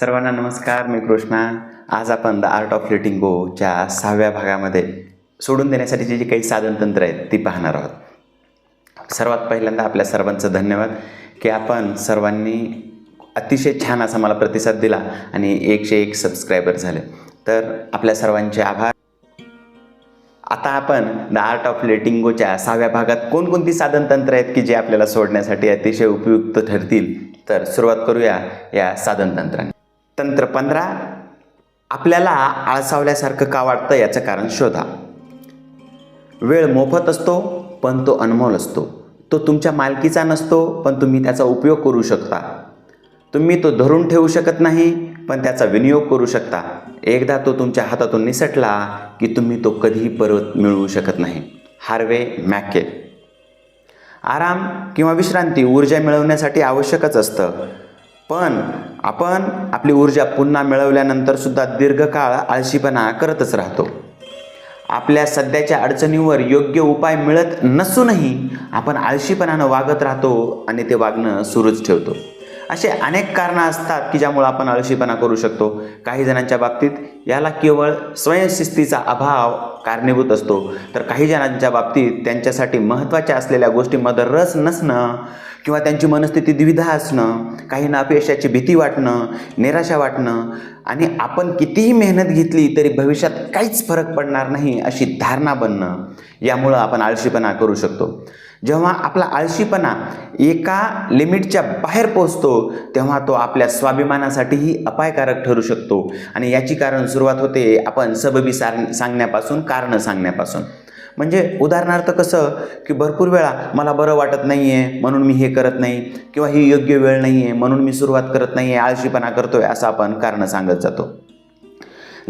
सर्वांना नमस्कार मी कृष्णा. आज आपण द आर्ट ऑफ लेटिंग गोच्या सहाव्या भागामध्ये सोडून देण्यासाठीची जी काही साधनतंत्र आहेत ती पाहणार आहोत. सर्वात पहिल्यांदा आपल्या सर्वांचं धन्यवाद की आपण सर्वांनी अतिशय छान असा मला प्रतिसाद दिला आणि एकशे एक सबस्क्रायबर झाले. तर आपल्या सर्वांचे आभार. आता आपण द आर्ट ऑफ लेटिंग गोच्या सहाव्या भागात कोणकोणती साधनतंत्र आहेत की जे आपल्याला सोडण्यासाठी अतिशय उपयुक्त ठरतील? तर सुरुवात करूया या साधनतंत्राने. तंत्र पंधरा आपल्याला आळसावल्यासारखं का वाटतं याचं कारण शोधा. वेळ मोफत असतो पण तो अनमोल असतो. तो तुमच्या मालकीचा नसतो पण तुम्ही त्याचा उपयोग करू शकता. तुम्ही तो धरून ठेवू शकत नाही पण त्याचा विनियोग करू शकता. एकदा तो तुमच्या हातातून निसटला की तुम्ही तो कधीही परत मिळवू शकत नाही. हार्वे मॅके आराम किंवा विश्रांती ऊर्जा मिळवण्यासाठी आवश्यकच असतं. पण आपण आपली ऊर्जा पुन्हा मिळवल्यानंतर सुद्धा दीर्घकाळ आळशीपणा करतच राहतो. आपल्या सध्याच्या अडचणीवर योग्य उपाय मिळत नसूनही आपण आळशीपणानं वागत राहतो आणि ते वागणं सुरूच ठेवतो. असे अनेक कारणं असतात की ज्यामुळं आपण आळशीपणा करू शकतो. काही जणांच्या बाबतीत याला केवळ स्वयंशिस्तीचा अभाव कारणीभूत असतो. तर काही जणांच्या बाबतीत त्यांच्यासाठी महत्त्वाच्या असलेल्या गोष्टींमध्ये रस नसणं किंवा त्यांची मनस्थिती द्विधा असणं काहींना अपयशाची भीती वाटणं निराशा वाटणं आणि आपण कितीही मेहनत घेतली तरी भविष्यात काहीच फरक पडणार नाही अशी धारणा बनणं यामुळं आपण आळशीपणा करू शकतो. जेव्हा आपला आळशीपणा एका लिमिटच्या बाहेर पोचतो तेव्हा तो आपल्या स्वाभिमानासाठीही अपायकारक ठरू शकतो. आणि याची कारण सुरुवात होते आपण सबबी सार सांगण्यापासून कारणं सांगण्यापासून. म्हणजे उदाहरणार्थ कसं की भरपूर वेळा मला बरं वाटत नाही आहे म्हणून मी हे करत नाही किंवा ही योग्य वेळ नाही आहे म्हणून मी सुरुवात करत नाही आहे आळशीपणा करतो आहे असं आपण कारणं सांगत जातो.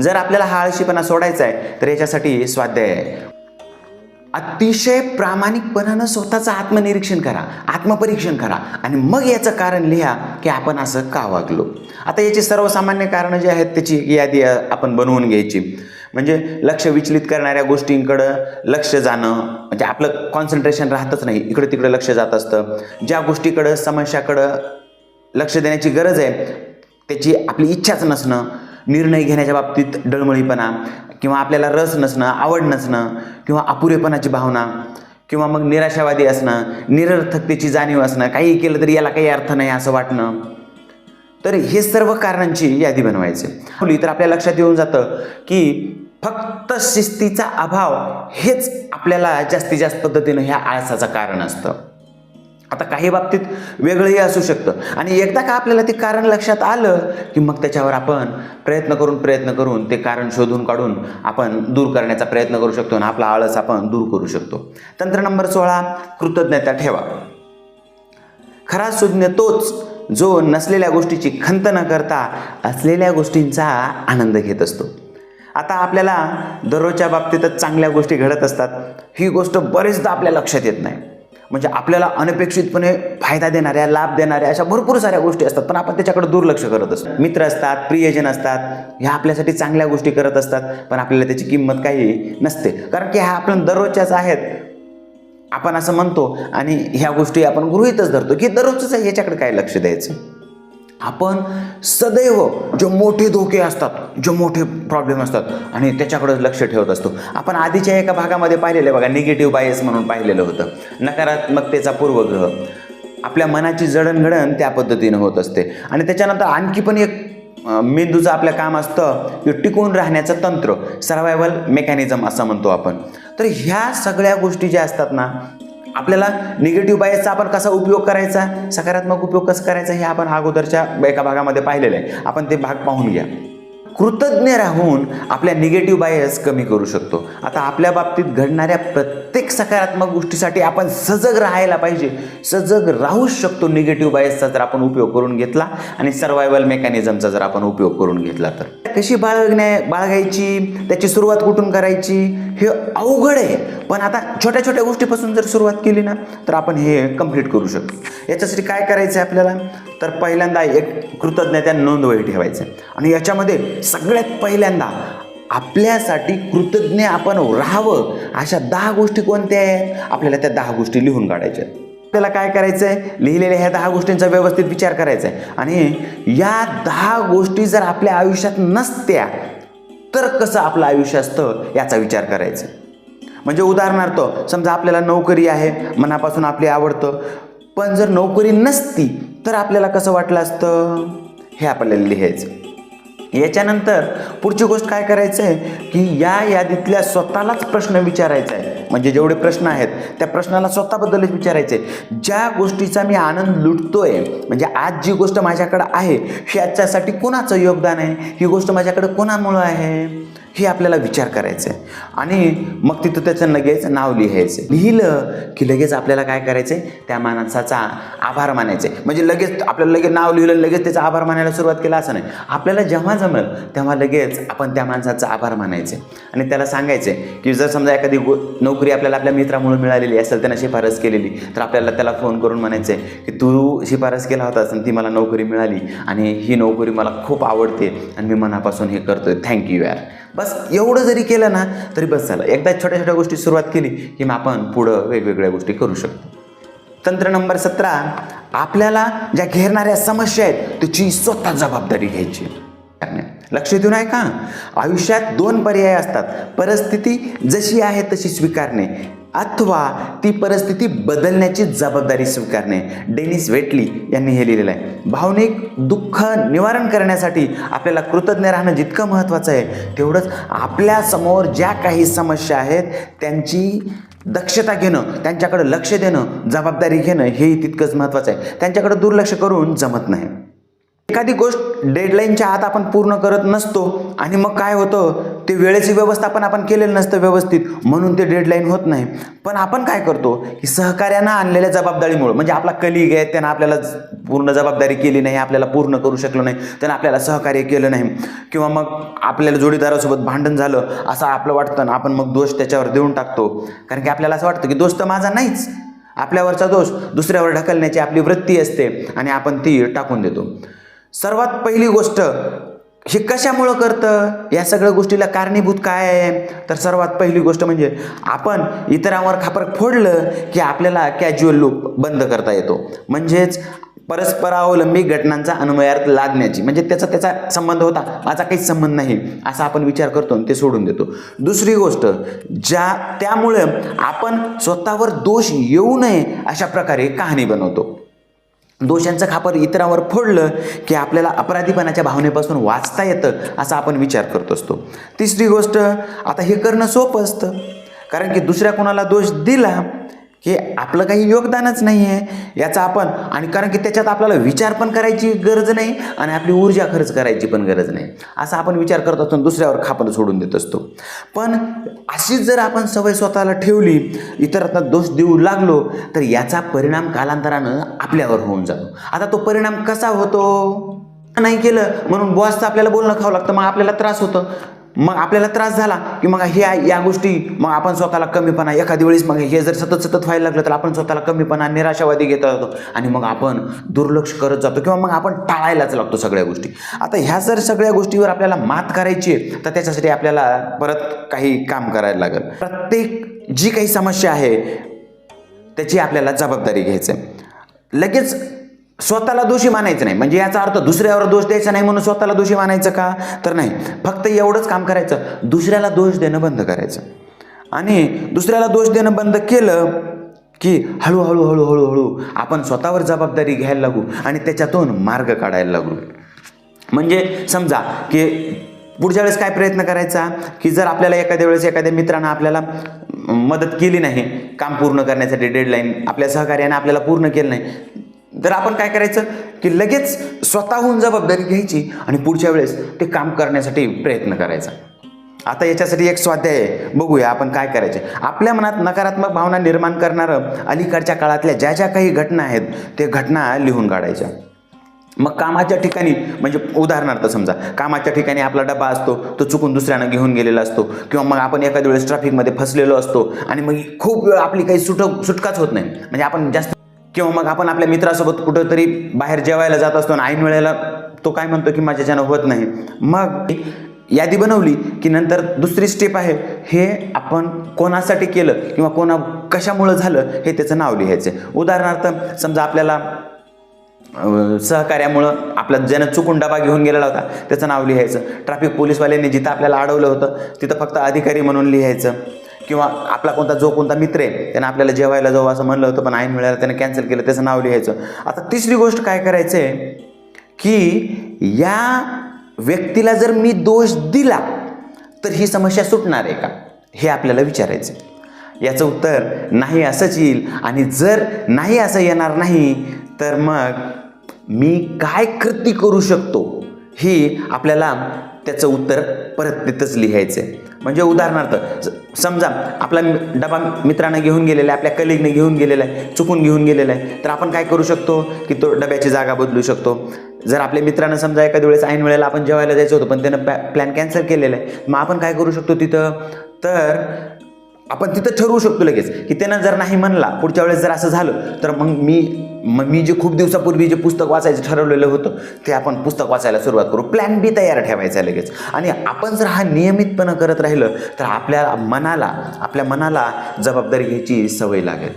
जर आपल्याला हा आळशीपणा सोडायचा आहे तर याच्यासाठी स्वाध्याय आहे. अतिशय प्रामाणिकपणानं स्वतःचं आत्मनिरीक्षण करा आत्मपरीक्षण करा. आणि मग याचं कारण लिहा की आपण असं का वागलो. आता याची सर्वसामान्य कारणं जी आहेत त्याची यादी आपण बनवून घ्यायची. म्हणजे लक्ष विचलित करणाऱ्या गोष्टींकडं लक्ष जाणं म्हणजे आपलं कॉन्सन्ट्रेशन राहतच नाही. इकडं तिकडं लक्ष जात असतं. ज्या गोष्टीकडं समस्याकडं लक्ष देण्याची गरज आहे त्याची आपली इच्छाच नसणं निर्णय घेण्याच्या बाबतीत डळमळीपणा किंवा आपल्याला रस नसणं आवड नसणं किंवा अपुरेपणाची भावना किंवा मग निराशावादी असणं निरर्थकतेची जाणीव असणं काही केलं तरी याला काही अर्थ नाही असं वाटणं. तर हे सर्व कारणांची यादी बनवायची. ठेवली तर आपल्या लक्षात येऊन जातं की फक्त शिस्तीचा अभाव हेच आपल्याला जास्तीत जास्त पद्धतीनं ह्या आळसाचं कारण असतं. आता काही बाबतीत वेगळंही असू शकतं. आणि एकदा का आपल्याला ते कारण लक्षात आलं की मग त्याच्यावर आपण प्रयत्न करून प्रयत्न करून ते कारण शोधून काढून आपण दूर करण्याचा प्रयत्न करू शकतो आणि आपला आळस आपण दूर करू शकतो. तंत्र नंबर सोळा कृतज्ञता ठेवा. खरा सुज्ञ तोच जो नसलेल्या गोष्टीची खंत न करता असलेल्या गोष्टींचा आनंद घेत असतो. आता आपल्याला दररोजच्या बाबतीतच चांगल्या गोष्टी घडत असतात. ही गोष्ट बरेचदा आपल्या लक्षात येत नाही. म्हणजे आपल्याला अनपेक्षितपणे फायदा देणाऱ्या लाभ देणाऱ्या अशा भरपूर साऱ्या गोष्टी असतात. पण आपण त्याच्याकडे दुर्लक्ष करत असतो. मित्र असतात प्रियजन असतात ह्या आपल्यासाठी चांगल्या गोष्टी करत असतात पण आपल्याला त्याची किंमत काही नसते. कारण की ह्या आपण दररोजच्याच आहेत. आपण असं म्हणतो आणि ह्या गोष्टी आपण गृहीतच धरतो की दररोजच ह्याच्याकडे याच्याकडे काय लक्ष द्यायचं? आपण सदैव जे मोठे धोके असतात जे मोठे प्रॉब्लेम असतात आणि त्याच्याकडेच लक्ष ठेवत असतो. आपण आधीच्या एका भागामध्ये पाहिलेलं बघा निगेटिव्ह बायस म्हणून पाहिलेलं होतं. नकारात्मकतेचा पूर्वग्रह. आपल्या मनाची जडणघडण त्या पद्धतीनं होत असते. आणि त्याच्यानंतर आणखी पण एक मेंदूचं आपलं काम असतं की टिकून राहण्याचं तंत्र सर्वायवल मेकॅनिझम असं म्हणतो आपण. तर ह्या सगळ्या गोष्टी ज्या असतात ना आपल्याला निगेटिव्ह बायसचा आपण कसा उपयोग करायचा? सकारात्मक उपयोग कसा करायचा? हे आपण अगोदरच्या एका भागामध्ये पाहिलेलं आहे. आपण ते भाग पाहून घ्या. कृतज्ञ राहून आपल्या निगेटिव्ह बायस कमी करू शकतो. आता आपल्या बाबतीत घडणाऱ्या प्रत्येक सकारात्मक गोष्टीसाठी आपण सजग राहायला पाहिजे. सजग राहूच शकतो निगेटिव्ह बायसचा जर आपण उपयोग करून घेतला आणि सर्वायवल मेकॅनिझमचा जर आपण उपयोग करून घेतला तर. कशी बाळगण्या बाळगायची? त्याची सुरुवात कुठून करायची? हे अवघड आहे. पण आता छोट्या छोट्या गोष्टीपासून जर सुरुवात केली ना तर आपण हे कंप्लीट करू शकतो. याच्यासाठी काय करायचं आहे आपल्याला? तर पहिल्यांदा एक कृतज्ञता नोंदवही ठेवायचं आहे आणि याच्यामध्ये सगळ्यात पहिल्यांदा आपल्यासाठी कृतज्ञ आपण राहावं अशा दहा गोष्टी कोणत्या आहेत? आपल्याला त्या दहा गोष्टी लिहून काढायच्या आहेत. त्याला काय करायचं आहे लिहिलेल्या ह्या दहा गोष्टींचा व्यवस्थित विचार करायचा आहे आणि या दहा गोष्टी जर आपल्या आयुष्यात नसत्या तर कसं आपलं आयुष्य असतं याचा विचार करायचा म्हणजे उदाहरणार्थ समजा आपल्याला नोकरी आहे मनापासून आपली आवडतं पण जर नोकरी नसती तर आपल्याला कसं वाटलं असतं? हे आपल्याला लिहायचं याच्यानंतर पुढची गोष्ट काय करायचं आहे की या यादीतल्या स्वतःलाच प्रश्न विचारायचा आहे म्हणजे जेवढे प्रश्न आहेत त्या प्रश्नाला स्वतःबद्दलच विचारायचे आहे. ज्या गोष्टीचा मी आनंद लुटतोय म्हणजे आज जी गोष्ट माझ्याकडं आहे ह्याच्यासाठी कोणाचं योगदान आहे? ही गोष्ट माझ्याकडे कोणामुळं आहे? हे आपल्याला विचार करायचं आहे आणि मग तिथं त्याचं लगेच नाव लिहायचं लिहिलं की लगेच आपल्याला काय करायचं आहे त्या माणसाचा आभार मानायचे म्हणजे लगेच आपल्याला लगेच नाव लिहिलं लगेच त्याचा आभार मानायला सुरुवात केला असं नाही. आपल्याला जेव्हा जमेल तेव्हा लगेच आपण त्या माणसाचा आभार मानायचे आणि त्याला सांगायचे की जर समजा एखादी गो नोकरी आपल्याला आपल्या मित्रामुळे मिळालेली असेल त्यांना शिफारस केलेली तर आपल्याला त्याला फोन करून म्हणायचे की तू शिफारस केला होतास आणि ती मला नोकरी मिळाली आणि ही नोकरी मला खूप आवडते आणि मी मनापासून हे करतोय. थँक्यू यार. बस. एवढं जरी केलं ना तरी बस झालं. एकदा छोट्या छोट्या गोष्टी सुरुवात केली की मग आपण पुढं वेगवेगळ्या गोष्टी करू शकतो. तंत्र नंबर सतरा आपल्याला ज्या घेरणाऱ्या समस्या आहेत त्याची स्वतः जबाबदारी घ्यायची. लक्ष देऊन आहे का आयुष्यात दोन पर्याय असतात. परिस्थिती जशी आहे तशी स्वीकारणे. अथवा ती परिस्थिती बदलण्याची जबाबदारी स्वीकारणे. डेनिस वेटली यांनी हे लिहिलेलं आहे. भावनिक दुःख निवारण करण्यासाठी आपल्याला कृतज्ञ राहणं जितकं महत्त्वाचं आहे तेवढंच आपल्यासमोर ज्या काही समस्या आहेत त्यांची दक्षता घेणं त्यांच्याकडे लक्ष देणं जबाबदारी घेणं हेही तितकंच महत्त्वाचं आहे. त्यांच्याकडे दुर्लक्ष करून जमत नाही. एखादी गोष्ट डेडलाईनच्या आत आपण पूर्ण करत नसतो आणि मग काय होतं? ते वेळेचे व्यवस्थापन आपण केलेलं नसतं व्यवस्थित. म्हणून ते डेडलाईन होत नाही. पण आपण काय करतो? की सहकार्यानं आणलेल्या जबाबदारीमुळं म्हणजे आपला कलिग आहे त्यानं आपल्याला पूर्ण जबाबदारी केली नाही आपल्याला पूर्ण करू शकलो नाही त्यानं आपल्याला सहकार्य केलं नाही किंवा मग आपल्याला जोडीदारासोबत भांडण झालं असं आपलं वाटतं आपण मग दोष त्याच्यावर देऊन टाकतो. कारण की आपल्याला असं वाटतं की दोष तर माझा नाहीच. आपल्यावरचा दोष दुसऱ्यावर ढकलण्याची आपली वृत्ती असते आणि आपण ती टाकून देतो. सर्वात पहिली गोष्ट हे कशामुळं करतं? या सगळ्या गोष्टीला कारणीभूत काय आहे? तर सर्वात पहिली गोष्ट म्हणजे आपण इतरांवर खापर फोडलं की आपल्याला कॅज्युअल लूप बंद करता येतो. म्हणजेच परस्परावलंबी घटनांचा अन्वयार्थ लादण्याची. म्हणजे त्याचा त्याचा संबंध होता. माझा काहीच संबंध नाही. असा आपण विचार करतो आणि ते सोडून देतो. दुसरी गोष्ट ज्या त्यामुळं आपण स्वतःवर दोष येऊ नये अशा प्रकारे कहाणी बनवतो. दोषांचं खापर इतरांवर फोडलं की आपल्याला अपराधीपणाच्या भावनेपासून वाचता येतं असा आपण विचार करत असतो. तिसरी गोष्ट आता हे करणं सोपं असतं. कारण की दुसऱ्या कोणाला दोष दिला की आपलं काही योगदानच नाही आहे याचा आपण आणि कारण की त्याच्यात आपल्याला विचार पण करायची गरज नाही आणि आपली ऊर्जा खर्च करायची पण गरज नाही. असा आपण विचार करत असतो दुसऱ्यावर खापर सोडून देत असतो. पण अशीच जर आपण सवय स्वतःला ठेवली इतरांना दोष देऊ लागलो तर याचा परिणाम कालांतरानं आपल्यावर होऊन जातो. आता तो परिणाम कसा होतो? नाही केलं म्हणून बॉसचं आपल्याला बोलणं खावं लागतं मग आपल्याला त्रास होतं. मग आपल्याला त्रास झाला की मग हे या गोष्टी मग आपण स्वतःला कमीपणा एखादी वेळेस मग हे जर सतत सतत व्हायला लागलं तर आपण स्वतःला कमीपणा निराशावादी घेत जातो आणि मग आपण दुर्लक्ष करत जातो किंवा मग आपण टाळायलाच लागतो सगळ्या गोष्टी. आता ह्या जर सगळ्या गोष्टीवर आपल्याला मात करायची आहे तर त्याच्यासाठी आपल्याला परत काही काम करायला लागेल. प्रत्येक जी काही समस्या आहे त्याची आपल्याला जबाबदारी घ्यायचं आहे लगेच स्वतःला दोषी मानायचं नाही. म्हणजे याचा अर्थ दुसऱ्यावर दोष द्यायचा नाही म्हणून स्वतःला दोषी मानायचं का? तर नाही. फक्त एवढंच काम करायचं. दुसऱ्याला दोष देणं बंद करायचं. आणि दुसऱ्याला दोष देणं बंद केलं की हळूहळू हळूहळू हळू आपण स्वतःवर जबाबदारी घ्यायला लागू आणि त्याच्यातून मार्ग काढायला लागू. म्हणजे समजा की पुढच्या वेळेस काय प्रयत्न करायचा? की जर आपल्याला एखाद्या वेळेस एखाद्या मित्रानं आपल्याला मदत केली नाही काम पूर्ण करण्यासाठी डेडलाईन आपल्या सहकार्याने आपल्याला पूर्ण केलं नाही तर आपण काय करायचं की लगेच स्वतःहून जबाबदारी घ्यायची आणि पुढच्या वेळेस ते काम करण्यासाठी प्रयत्न करायचा. आता याच्यासाठी एक स्वाध्याय आहे. बघूया आपण काय करायचे. आपल्या मनात नकारात्मक भावना निर्माण करणारं अलीकडच्या काळातल्या ज्या ज्या काही घटना आहेत ते घटना लिहून काढायच्या. मग कामाच्या ठिकाणी म्हणजे उदाहरणार्थ समजा कामाच्या ठिकाणी आपला डबा असतो तो चुकून दुसऱ्यानं घेऊन गेलेला असतो किंवा मग आपण एखाद्या वेळेस ट्रॅफिकमध्ये फसलेलो असतो आणि मग खूप वेळ आपली काही सुट सुटकाच होत नाही. म्हणजे आपण जास्त किंवा मग आपण आपल्या मित्रासोबत कुठंतरी बाहेर जेवायला जात असतो आणि ऐन वेळेला तो काय म्हणतो की माझ्याच्यानं होत नाही. मग यादी बनवली की नंतर दुसरी स्टेप आहे. हे आपण कोणासाठी केलं किंवा कोणा कशामुळं झालं हे त्याचं नाव लिहायचं उदाहरणार्थ समजा आपल्याला सहकार्यामुळं आपला ज्यानं चुकून डबा घेऊन गेलेला होता त्याचं नाव लिहायचं. ट्रॅफिक पोलीसवाल्यांनी जिथं आपल्याला अडवलं होतं तिथं फक्त अधिकारी म्हणून लिहायचं. किंवा आपला कोणता जो कोणता मित्र आहे त्यानं आपल्याला जेवायला जाऊ असं म्हणलं होतं पण ऐन वेळेला त्यानं कॅन्सल केलं त्याचं नाव लिहायचं. आता तिसरी गोष्ट काय करायचं आहे की या व्यक्तीला जर मी दोष दिला तर ही समस्या सुटणार आहे का? हे आपल्याला विचारायचं याचं उत्तर नाही असंच येईल. आणि जर नाही असं येणार नाही तर मग मी काय कृती करू शकतो? ही आपल्याला त्याचं उत्तर परत तिथंच लिहायचं आहे म्हणजे उदाहरणार्थ समजा आपला मि- डबा मित्रानं घेऊन गेलेला आहे आपल्या कलिगने घेऊन गेलेला आहे चुकून घेऊन गेलेला आहे तर आपण काय करू शकतो? की तो डब्याची जागा बदलू शकतो. जर आपल्या मित्रानं समजा एखाद्या वेळेस ऐन वेळेला आपण जेवायला जायचं होतं पण त्यानं प्लॅन कॅन्सल केलेला आहे मग आपण काय करू शकतो तिथं? तर आपण तिथं ठरवू शकतो लगेच की त्यानं जर नाही म्हणला पुढच्या वेळेस जर असं झालं तर मग मी मग मी जे खूप दिवसापूर्वी जे पुस्तक वाचायचं ठरवलेलं होतं ते आपण पुस्तक वाचायला सुरुवात करू. प्लॅन बी तयार ठेवायचा लगेच. आणि आपण जर हा नियमितपणा करत राहिलं तर आपल्या मनाला आपल्या मनाला जबाबदारी घ्यायची सवय लागेल.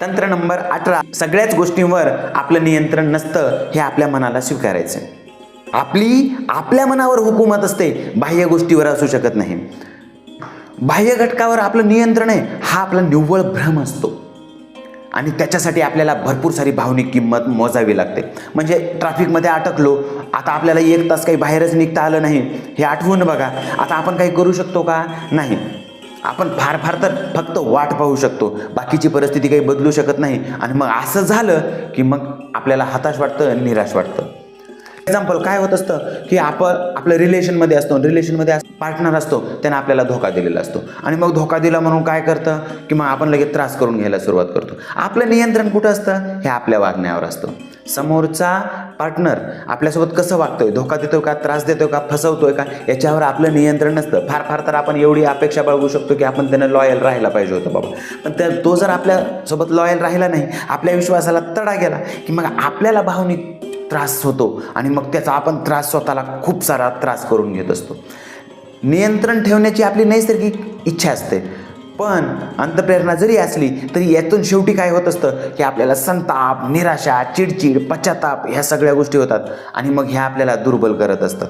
तंत्र नंबर अठरा सगळ्याच गोष्टींवर आपलं नियंत्रण नसतं हे आपल्या मनाला स्वीकारायचं आपली आपल्या मनावर हुकूमत असते बाह्य गोष्टीवर असू शकत नाही. बाह्य घटकावर आपलं नियंत्रण आहे हा आपला निव्वळ भ्रम असतो. आणि त्याच्यासाठी आपल्याला भरपूर सारी भावनिक किंमत मोजावी लागते. म्हणजे ट्रॅफिकमध्ये अटकलो आता आपल्याला एक तास काही बाहेरच निघता आलं नाही हे आठवून बघा. आता आपण काही करू शकतो का? नाही. आपण फार फार तर फक्त वाट पाहू शकतो. बाकीची परिस्थिती काही बदलू शकत नाही. आणि मग असं झालं की मग आपल्याला हताश वाटतं निराश वाटतं. एक्झाम्पल काय होत असतं की आपण आपल्या रिलेशनमध्ये असतो रिलेशनमध्ये पार्टनर असतो त्याने आपल्याला धोका दिलेला असतो. आणि मग धोका दिला म्हणून काय करतं? की मग आपण लगेच त्रास करून घ्यायला सुरुवात करतो. आपलं नियंत्रण कुठं असतं? हे आपल्या वागण्यावर असतं. समोरचा पार्टनर आपल्यासोबत कसं वागतोय? धोका देतोय का? त्रास देतोय का? फसवतोय का? याच्यावर आपलं नियंत्रण नसतं. फार फार तर आपण एवढी अपेक्षा बाळगू शकतो की आपण त्यानं लॉयल राहायला पाहिजे होतं बाबा. पण त्या तो जर आपल्यासोबत लॉयल राहिला नाही आपल्या विश्वासाला तडा गेला की मग आपल्याला भावनिक त्रास होतो आणि मग त्याचा आपण त्रास स्वतःला खूप सारा त्रास करून घेत असतो. नियंत्रण ठेवण्याची आपली नैसर्गिक इच्छा असते. पण अंतप्रेरणा जरी असली तरी यातून शेवटी काय होत असतं की आपल्याला संताप निराशा चिडचिड पश्चाताप ह्या सगळ्या गोष्टी होतात आणि मग ह्या आपल्याला दुर्बल करत असतात.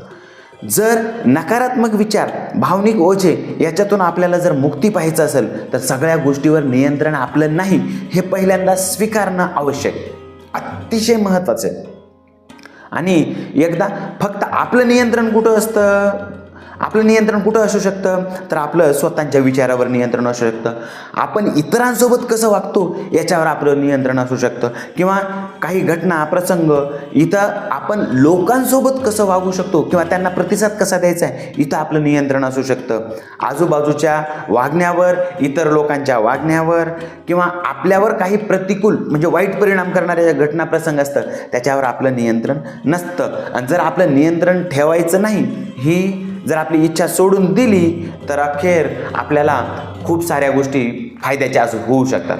जर नकारात्मक विचार भावनिक ओझे याच्यातून आपल्याला जर मुक्ती पाहायचं असेल तर सगळ्या गोष्टीवर नियंत्रण आपलं नाही हे पहिल्यांदा स्वीकारणं आवश्यक. आहे. अतिशय महत्त्वाचं आहे. आणि एकदा फक्त आपलं नियंत्रण कुठं असतं? आपलं नियंत्रण कुठं असू शकतं? तर आपलं स्वतःच्या विचारावर नियंत्रण असू शकतं. आपण इतरांसोबत कसं वागतो? याच्यावर आपलं नियंत्रण असू शकतं. किंवा काही घटना प्रसंग इथं आपण लोकांसोबत कसं वागू शकतो? किंवा त्यांना प्रतिसाद कसा द्यायचा आहे? इथं आपलं नियंत्रण असू शकतं. आजूबाजूच्या वागण्यावर इतर लोकांच्या वागण्यावर किंवा आपल्यावर काही प्रतिकूल म्हणजे वाईट परिणाम करणाऱ्या ज्या घटना प्रसंग असतं त्याच्यावर आपलं नियंत्रण नसतं. आणि जर आपलं नियंत्रण ठेवायचं नाही ही जर आपली इच्छा सोडून दिली तर अखेर आपल्याला खूप साऱ्या गोष्टी फायद्याच्या असू होऊ शकतात.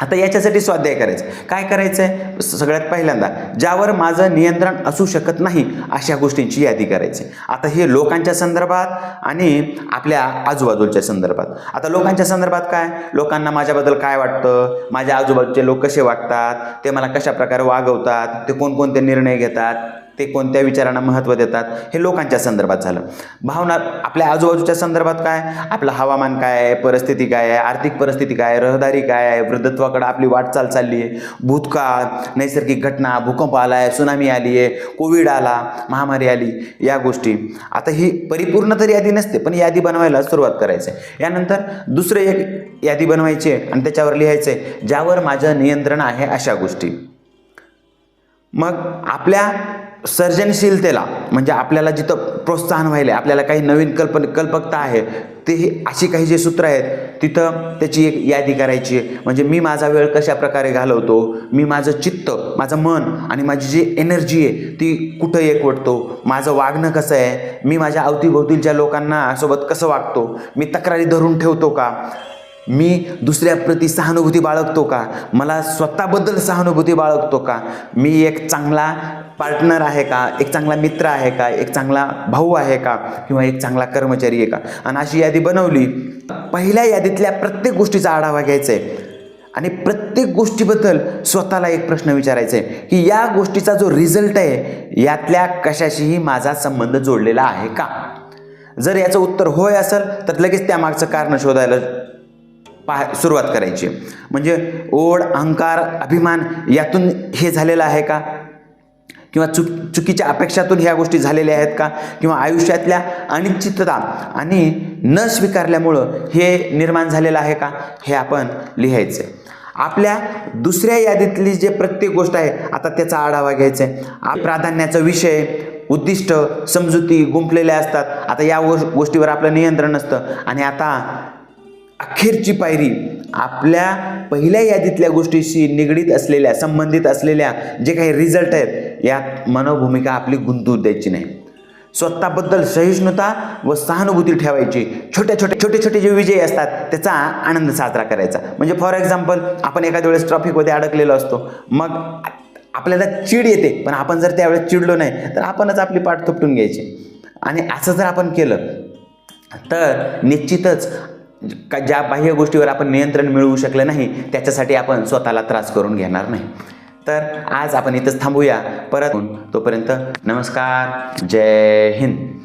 आता याच्यासाठी स्वाध्याय करायचं. काय करायचं आहे सगळ्यात पहिल्यांदा ज्यावर माझं नियंत्रण असू शकत नाही अशा गोष्टींची यादी करायची. आता हे लोकांच्या संदर्भात आणि आपल्या आजूबाजूच्या संदर्भात. आता लोकांच्या संदर्भात काय? लोकांना माझ्याबद्दल काय वाटतं? माझ्या आजूबाजूचे लोक कसे वागतात? ते मला कशा प्रकारे वागवतात? ते कोणकोणते निर्णय घेतात? ते कोणत्या विचारांना महत्त्व देतात हे लोकांच्या संदर्भात झालं. भावना आपल्या आजूबाजूच्या संदर्भात काय? आपलं हवामान काय आहे परिस्थिती काय आहे आर्थिक परिस्थिती काय आहे रहदारी काय आहे वृद्धत्वाकडं आपली वाटचाल चालली आहे. भूतकाळ नैसर्गिक घटना भूकंप आला आहे सुनामी आली आहे कोविड आला महामारी आली या गोष्टी. आता ही परिपूर्ण तर यादी नसते पण यादी बनवायला सुरुवात करायचं आहे यानंतर दुसरं एक यादी बनवायची आहे आणि त्याच्यावर लिहायचं आहे ज्यावर माझं नियंत्रण आहे अशा गोष्टी. मग आपल्या सर्जनशीलतेला म्हणजे आपल्याला जिथं प्रोत्साहन व्हायला आहे, आपल्याला काही नवीन कल्पन कल्पकता आहे ते ही अशी काही जे सूत्र आहेत तिथं त्याची एक यादी करायची आहे. म्हणजे मी माझा वेळ कशा प्रकारे घालवतो मी माझं चित्त माझं मन आणि माझी जी एनर्जी आहे ती कुठं एकवटतो माझं वागणं कसं आहे मी माझ्या अवतीभोवतीच्या लोकांना सोबत कसं वागतो मी तक्रारी धरून ठेवतो का मी दुसऱ्याप्रती सहानुभूती बाळगतो का? मला स्वतःबद्दल सहानुभूती बाळगतो का? मी एक चांगला पार्टनर आहे का? एक चांगला मित्र आहे का? एक चांगला भाऊ आहे का? किंवा एक चांगला कर्मचारी आहे का? आणि अशी यादी बनवली. पहिल्या यादीतल्या प्रत्येक गोष्टीचा आढावा घ्यायचा आहे. आणि प्रत्येक गोष्टीबद्दल स्वतःला एक प्रश्न विचारायचा आहे की या गोष्टीचा जो रिझल्ट आहे यातल्या कशाशीही माझा संबंध जोडलेला आहे का? जर याचं उत्तर होय असेल तर लगेच त्यामागचं कारण शोधायला पाह सुरुवात करायची. म्हणजे ओढ अहंकार अभिमान यातून हे झालेलं आहे का? किंवा चुक चुकीच्या अपेक्षातून ह्या गोष्टी झालेल्या आहेत का? किंवा आयुष्यातल्या अनिश्चितता आणि न स्वीकारल्यामुळं हे निर्माण झालेलं आहे का? हे आपण लिहायचं आहे आपल्या दुसऱ्या यादीतली जे प्रत्येक गोष्ट आहे आता त्याचा आढावा घ्यायचा आहे प्राधान्याचा विषय उद्दिष्ट समजुती गुंपलेल्या असतात. आता या गोष- गोष्टीवर आपलं नियंत्रण असतं आणि आता अखेरची पायरी आपल्या पहिल्या यादीतल्या गोष्टीशी निगडीत असलेल्या संबंधित असलेल्या जे काही रिझल्ट आहेत यात मनोभूमिका आपली गुंतवून द्यायची नाही. स्वतःबद्दल सहिष्णुता व सहानुभूती ठेवायची. छोट्या छोट्या छोटे छोटे जे विजय असतात त्याचा आनंद साजरा करायचा. म्हणजे फॉर एक्झाम्पल आपण एखाद्या वेळेस ट्रॉफिकमध्ये अडकलेलो असतो. मग आपल्याला चिड येते पण आपण जर त्यावेळेस चिडलो नाही तर आपणच आपली पाठ थोपटून घ्यायची. आणि असं जर आपण केलं तर निश्चितच का ज्या बाह्य गोष्टीवर आपण नियंत्रण मिळवू शकलं नाही त्याच्यासाठी आपण स्वतःला त्रास करून घेणार नाही. तर आज आपण इथंच थांबूया. परत तोपर्यंत नमस्कार. जय हिंद.